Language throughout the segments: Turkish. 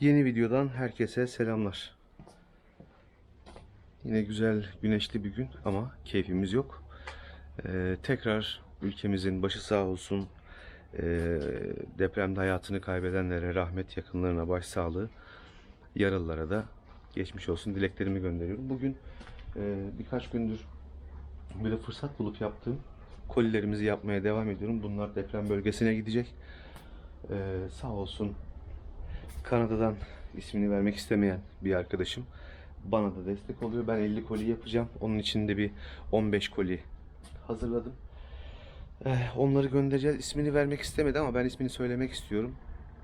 Yeni videodan herkese selamlar. Yine güzel güneşli bir gün ama keyfimiz yok. Ee, tekrar ülkemizin başı sağ olsun. Ee, depremde hayatını kaybedenlere rahmet, yakınlarına başsağlığı, yaralılara da geçmiş olsun dileklerimi gönderiyorum. Bugün e, birkaç gündür böyle fırsat bulup yaptığım kolilerimizi yapmaya devam ediyorum. Bunlar deprem bölgesine gidecek. Ee, sağ olsun Kanada'dan ismini vermek istemeyen bir arkadaşım bana da destek oluyor. Ben 50 koli yapacağım. Onun için de bir 15 koli hazırladım. Eh, onları göndereceğiz. İsmini vermek istemedi ama ben ismini söylemek istiyorum.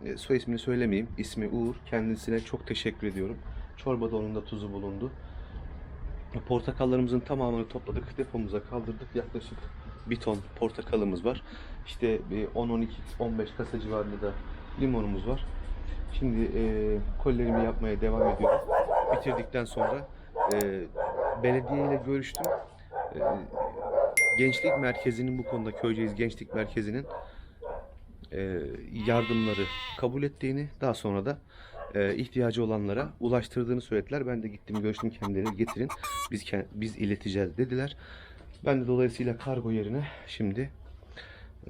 Eh, soy ismini söylemeyeyim. İsmi Uğur. Kendisine çok teşekkür ediyorum. Çorbada onun da tuzu bulundu. Portakallarımızın tamamını topladık. Depomuza kaldırdık. Yaklaşık bir ton portakalımız var. İşte bir 10-12-15 kasa civarında da limonumuz var. Şimdi e, kolilerimi yapmaya devam ediyorum. Bitirdikten sonra e, belediye ile görüştüm. E, gençlik merkezinin bu konuda Köyceğiz Gençlik Merkezi'nin e, yardımları kabul ettiğini daha sonra da e, ihtiyacı olanlara ulaştırdığını söylediler. Ben de gittim görüştüm kendileri getirin biz biz ileteceğiz dediler. Ben de dolayısıyla kargo yerine şimdi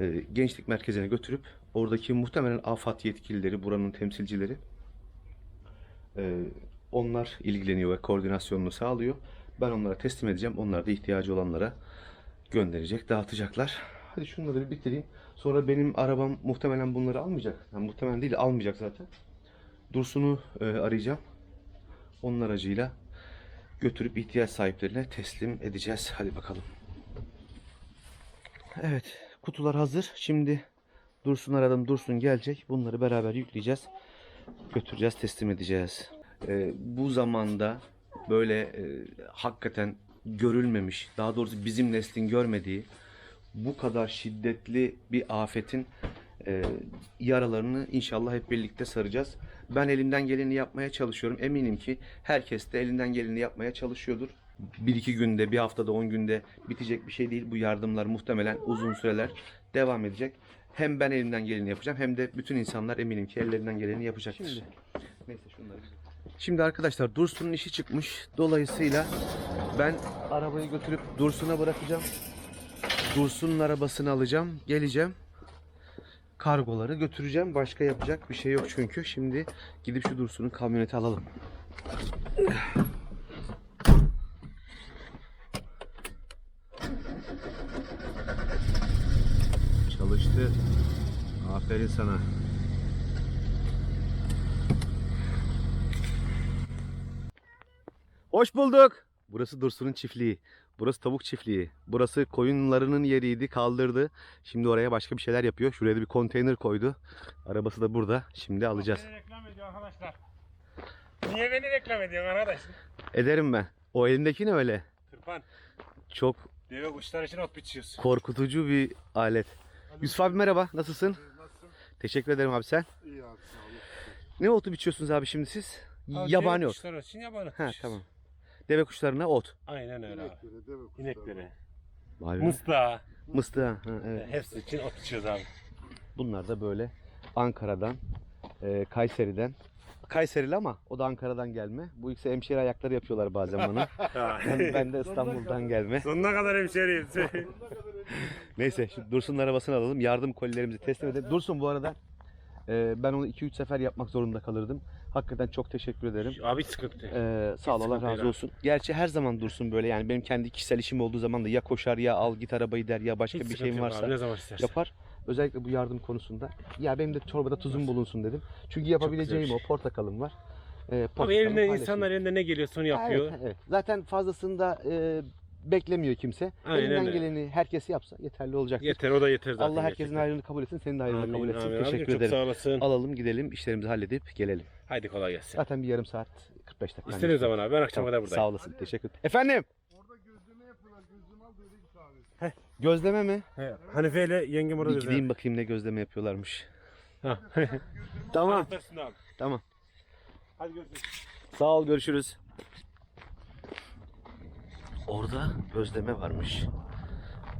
e, gençlik merkezine götürüp oradaki muhtemelen AFAD yetkilileri, buranın temsilcileri e, onlar ilgileniyor ve koordinasyonunu sağlıyor. Ben onlara teslim edeceğim. Onlar da ihtiyacı olanlara gönderecek, dağıtacaklar. Hadi şunları bir bitireyim. Sonra benim arabam muhtemelen bunları almayacak. Yani muhtemelen değil, almayacak zaten. Dursun'u e, arayacağım. Onun aracıyla götürüp ihtiyaç sahiplerine teslim edeceğiz. Hadi bakalım. Evet, kutular hazır. Şimdi Dursun aradım. Dursun gelecek. Bunları beraber yükleyeceğiz. Götüreceğiz, teslim edeceğiz. Ee, bu zamanda böyle e, hakikaten görülmemiş, daha doğrusu bizim neslin görmediği bu kadar şiddetli bir afetin e, yaralarını inşallah hep birlikte saracağız. Ben elimden geleni yapmaya çalışıyorum. Eminim ki herkes de elinden geleni yapmaya çalışıyordur. Bir iki günde, bir haftada, on günde bitecek bir şey değil. Bu yardımlar muhtemelen uzun süreler devam edecek. Hem ben elimden geleni yapacağım hem de bütün insanlar eminim ki ellerinden geleni yapacaktır. Şimdi, neyse şunları. Şimdi arkadaşlar Dursun'un işi çıkmış. Dolayısıyla ben arabayı götürüp Dursun'a bırakacağım. Dursun'un arabasını alacağım. Geleceğim. Kargoları götüreceğim. Başka yapacak bir şey yok çünkü. Şimdi gidip şu Dursun'un kamyoneti alalım. Çalıştı. Aferin sana. Hoş bulduk. Burası Dursun'un çiftliği. Burası tavuk çiftliği. Burası koyunlarının yeriydi, kaldırdı. Şimdi oraya başka bir şeyler yapıyor. Şuraya da bir konteyner koydu. Arabası da burada. Şimdi alacağız. Beni reklam ediyor arkadaşlar. Niye beni reklam ediyorsun arkadaş? Ederim ben. O elindeki ne öyle? Tırpan. Çok Deve kuşlar için ot biçiyorsun. korkutucu bir alet. Yusuf abi merhaba. Nasılsın? Nasılsın? Teşekkür ederim abi sen. İyi abi sağ olun. Ne otu biçiyorsunuz abi şimdi siz? Abi, Yabani deve ot. Kuşlar için yabani ot Ha tamam. Deve kuşlarına ot. Aynen öyle abi. İneklere, deve kuşlarına. İneklere. Vay be. Mıstığa. Mıstığa. Ha, evet. Hepsi için ot biçiyoruz abi. Bunlar da böyle Ankara'dan, e, Kayseri'den. Kayserili ama o da Ankara'dan gelme. Bu ikisi hemşire ayakları yapıyorlar bazen bana. ben, ben de İstanbul'dan gelme. Sonuna kadar hemşeriyim. Neyse şimdi Dursun'un arabasını alalım. Yardım kolilerimizi teslim edelim. Dursun bu arada e, ben onu 2-3 sefer yapmak zorunda kalırdım. Hakikaten çok teşekkür ederim. abi sıkıntı. Ee, sağ ol Allah razı değil olsun. Gerçi her zaman dursun böyle yani benim kendi kişisel işim olduğu zaman da ya koşar ya al git arabayı der ya başka Hiç bir sıkıntı şeyim yok varsa Abi, ne zaman istersen. yapar. Özellikle bu yardım konusunda. Ya benim de çorbada tuzum bulunsun dedim. Çünkü yapabileceğim güzel o portakalım var. Ee, Abi portakalım elinde paylaşayım. insanlar elinde ne geliyorsa onu yapıyor. Evet, evet. Zaten fazlasını da e, beklemiyor kimse. Aynen Elinden öyle. geleni herkes yapsa yeterli olacaktır. Yeter o da yeter zaten. Allah herkesin hayrını kabul etsin. Senin de hayrını Amin, kabul etsin. amin. Teşekkür Abicim, ederim. Çok sağ olasın. Alalım gidelim işlerimizi halledip gelelim. Haydi kolay gelsin. Zaten bir yarım saat 45 dakika. İstediğin zaman abi ben akşama Tamam, kadar buradayım. Sağ olasın. Teşekkür Efendim Orada gözleme yapıyorlar. Gözleme al böyle bir tane. Gözleme mi? He, Hanife ile yengem orada Bir gideyim bakayım ne gözleme yapıyorlarmış. Ha. Tamam. Tamam. Hadi görüşürüz. Sağ ol görüşürüz. Orada gözleme varmış.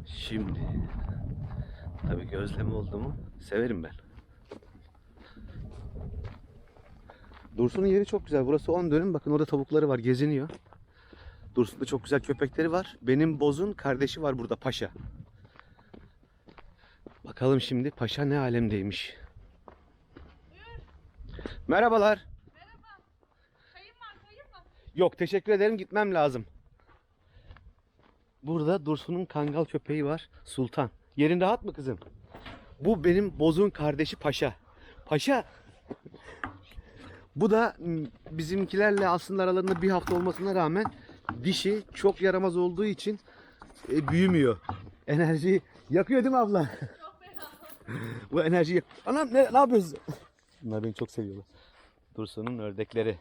Şimdi tabii gözleme oldu mu severim ben. Dursun'un yeri çok güzel. Burası 10 dönüm. Bakın orada tavukları var. Geziniyor. Dursun'da çok güzel köpekleri var. Benim Boz'un kardeşi var burada Paşa. Bakalım şimdi Paşa ne alemdeymiş. Merhabalar. Kayın var, kayın mı? Yok teşekkür ederim gitmem lazım. Burada Dursun'un kangal köpeği var. Sultan. Yerin rahat mı kızım? Bu benim Boz'un kardeşi Paşa. Paşa. Bu da bizimkilerle aslında aralarında bir hafta olmasına rağmen dişi çok yaramaz olduğu için e, büyümüyor. Enerjiyi yakıyor değil mi abla? Bu enerjiyi yak- Anam ne, ne yapıyorsun? Bunlar beni çok seviyorlar. Dursun'un ördekleri.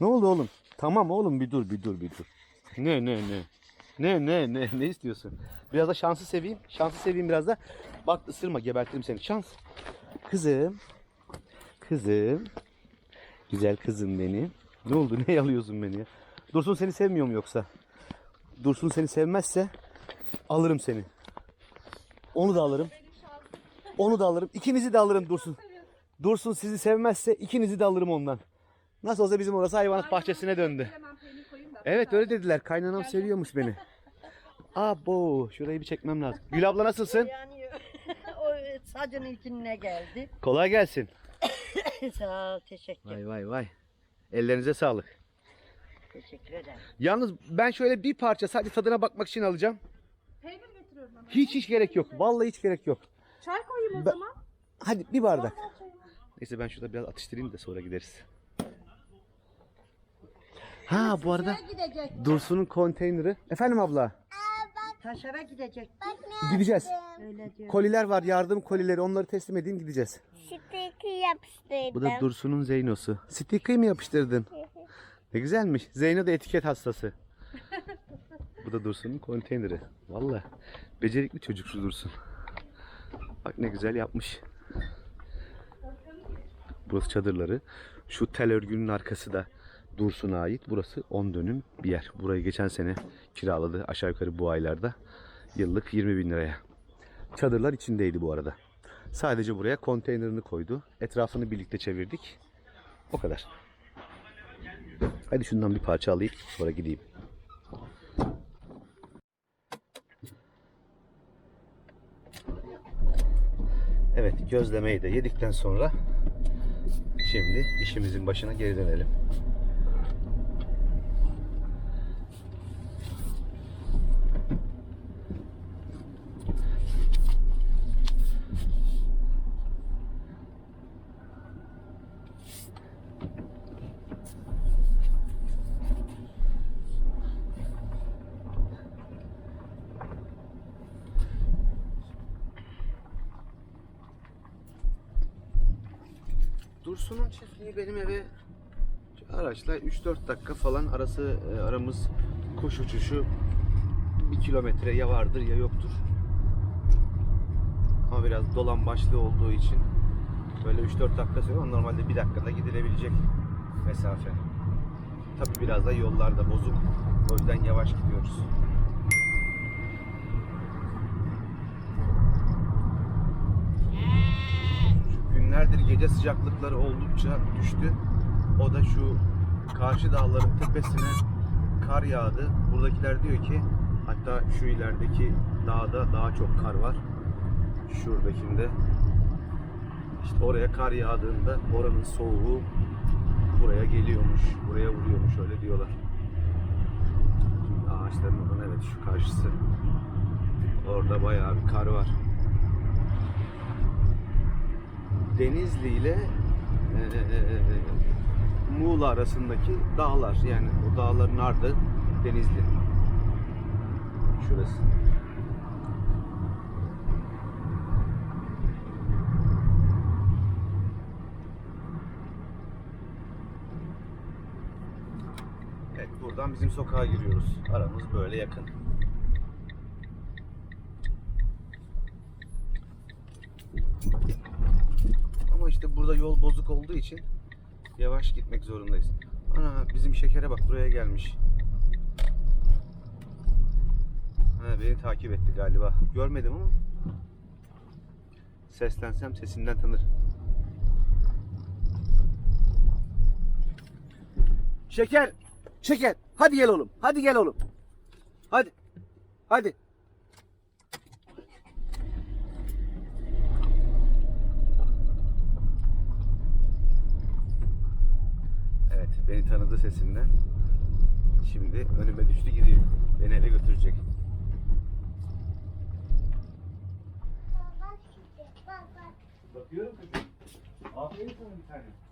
Ne oldu oğlum? Tamam oğlum bir dur bir dur bir dur. Ne ne ne? Ne ne ne ne istiyorsun? Biraz da şansı seveyim. Şansı seveyim biraz da. Bak ısırma gebertirim seni. Şans. Kızım. Kızım. Güzel kızım benim. Ne oldu? Ne yalıyorsun beni ya? Dursun seni sevmiyor mu yoksa? Dursun seni sevmezse alırım seni. Onu da alırım. Onu da alırım. İkinizi de alırım Dursun. Dursun sizi sevmezse ikinizi de alırım ondan. Nasıl olsa bizim orası hayvanat bahçesine döndü. Evet öyle dediler. Kaynanam seviyormuş beni. Abo şurayı bir çekmem lazım. Gül abla nasılsın? O sacın içine geldi. Kolay gelsin. Sağ ol, teşekkür, Vay vay vay. Ellerinize sağlık. Teşekkür ederim. Yalnız ben şöyle bir parça sadece tadına bakmak için alacağım. Peynir getiriyorum hemen. Hiç hiç gerek yok. Vallahi hiç gerek yok. Çay koyayım o Ben- zaman. Hadi bir bardak. Neyse ben şurada biraz atıştırayım da sonra gideriz. Ha bu arada gidecek. Dursun'un konteyneri. Efendim abla. Taşara gidecek. Gideceğiz. Öyle diyor. Koliler var yardım kolileri onları teslim edeyim gideceğiz. Sticker yapıştırdım. Bu da Dursun'un Zeyno'su. Sticker mi yapıştırdın? Ne güzelmiş. Zeyno da etiket hastası. Bu da Dursun'un konteyneri. Valla becerikli çocuk şu Dursun. Bak ne güzel yapmış. Burası çadırları. Şu tel örgünün arkası da Dursun'a ait. Burası 10 dönüm bir yer. Burayı geçen sene kiraladı aşağı yukarı bu aylarda. Yıllık 20 bin liraya. Çadırlar içindeydi bu arada. Sadece buraya konteynerini koydu. Etrafını birlikte çevirdik. O kadar. Hadi şundan bir parça alayım sonra gideyim. Evet gözlemeyi de yedikten sonra şimdi işimizin başına geri dönelim. Dursun'un çiftliği benim eve araçla 3-4 dakika falan arası e, aramız kuş uçuşu bir kilometre ya vardır ya yoktur. Ama biraz dolan başlı olduğu için böyle 3-4 dakika sürüyor normalde bir dakikada gidilebilecek mesafe. Tabi biraz da yollar da bozuk. O yüzden yavaş gidiyoruz. Şu günlerdir gece sıcaklıkları oldukça düştü. O da şu karşı dağların tepesine kar yağdı. Buradakiler diyor ki hatta şu ilerideki dağda daha çok kar var. Şuradakinde. İşte oraya kar yağdığında oranın soğuğu buraya geliyormuş. Buraya vuruyormuş öyle diyorlar. Şimdi ağaçların oradan evet şu karşısı. Orada bayağı bir kar var. Denizli ile eee, Muğla arasındaki dağlar yani o dağların ardı Denizli. Şurası. Evet buradan bizim sokağa giriyoruz. Aramız böyle yakın. Ama işte burada yol bozuk olduğu için yavaş gitmek zorundayız. Ana bizim şekere bak buraya gelmiş. Ha, beni takip etti galiba. Görmedim ama seslensem sesinden tanır. Şeker. Şeker. Hadi gel oğlum. Hadi gel oğlum. Hadi. Hadi. Evet, beni tanıdı sesinden. Şimdi önüme düştü gidiyor. Beni eve götürecek. Bakıyorum kızım. Aferin sana bir tane.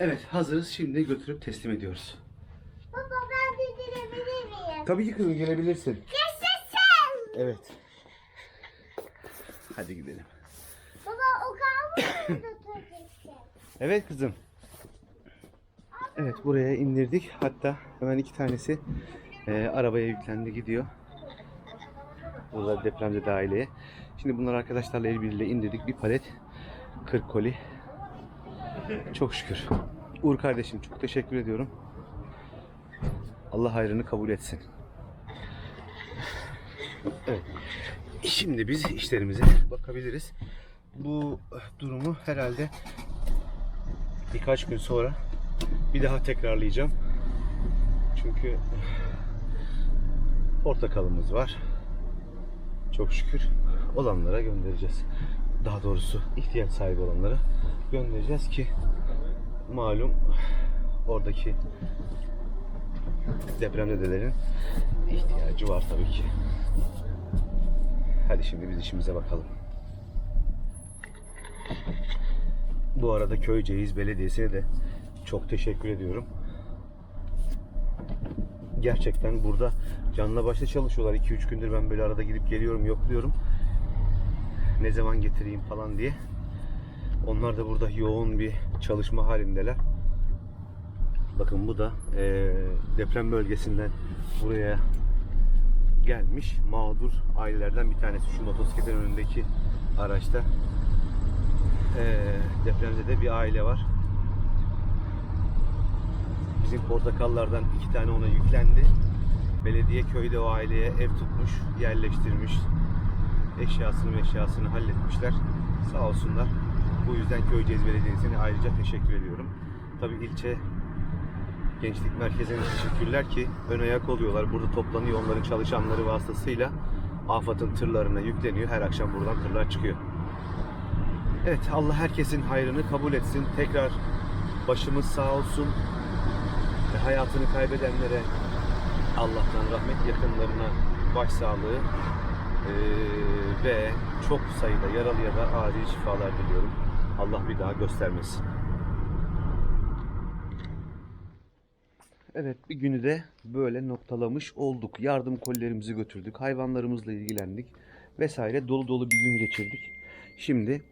Evet, hazırız. Şimdi götürüp teslim ediyoruz. Baba ben de gidebilir miyim? Tabii ki kızım gelebilirsin. Yaşasın! Evet. Hadi gidelim. Baba o mu götüreceksin? Evet kızım. Evet buraya indirdik. Hatta hemen iki tanesi e, arabaya yüklendi gidiyor. Burada depremde aileye. Şimdi bunları arkadaşlarla el birliğiyle indirdik. Bir palet 40 koli. Çok şükür. Uğur kardeşim çok teşekkür ediyorum. Allah hayrını kabul etsin. Evet. Şimdi biz işlerimize bakabiliriz. Bu durumu herhalde birkaç gün sonra bir daha tekrarlayacağım. Çünkü portakalımız var. Çok şükür olanlara göndereceğiz. Daha doğrusu ihtiyaç sahibi olanlara göndereceğiz ki malum oradaki depremzedelerin ihtiyacı var tabii ki. Hadi şimdi biz işimize bakalım. Bu arada Köyceğiz Belediyesi'ne de çok teşekkür ediyorum. Gerçekten burada canla başla çalışıyorlar. 2-3 gündür ben böyle arada gidip geliyorum, yokluyorum. Ne zaman getireyim falan diye. Onlar da burada yoğun bir çalışma halindeler. Bakın bu da eee, deprem bölgesinden buraya gelmiş mağdur ailelerden bir tanesi. Şu motosikletin önündeki araçta eee depremde de bir aile var. Bizim portakallardan iki tane ona yüklendi. Belediye köyde o aileye ev tutmuş, yerleştirmiş. Eşyasını eşyasını halletmişler. Sağ olsunlar. Bu yüzden Köyceğiz Belediyesi'ne ayrıca teşekkür ediyorum. Tabii ilçe Gençlik Merkezi'ne teşekkürler ki ön ayak oluyorlar. Burada toplanıyor onların çalışanları vasıtasıyla. AFAD'ın tırlarına yükleniyor. Her akşam buradan tırlar çıkıyor. Evet Allah herkesin hayrını kabul etsin. Tekrar başımız sağ olsun. Ve hayatını kaybedenlere Allah'tan rahmet yakınlarına başsağlığı ve çok sayıda yaralıya da acil şifalar diliyorum. Allah bir daha göstermesin. Evet bir günü de böyle noktalamış olduk. Yardım kollerimizi götürdük. Hayvanlarımızla ilgilendik. Vesaire dolu dolu bir gün geçirdik. Şimdi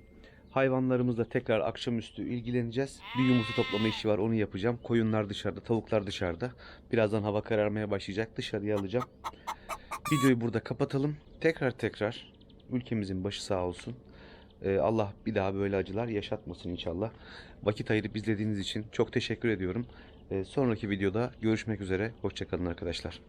hayvanlarımızla tekrar akşamüstü ilgileneceğiz. Bir yumurta toplama işi var onu yapacağım. Koyunlar dışarıda, tavuklar dışarıda. Birazdan hava kararmaya başlayacak. Dışarıya alacağım. Videoyu burada kapatalım. Tekrar tekrar ülkemizin başı sağ olsun. Ee, Allah bir daha böyle acılar yaşatmasın inşallah. Vakit ayırıp izlediğiniz için çok teşekkür ediyorum. Ee, sonraki videoda görüşmek üzere. Hoşçakalın arkadaşlar.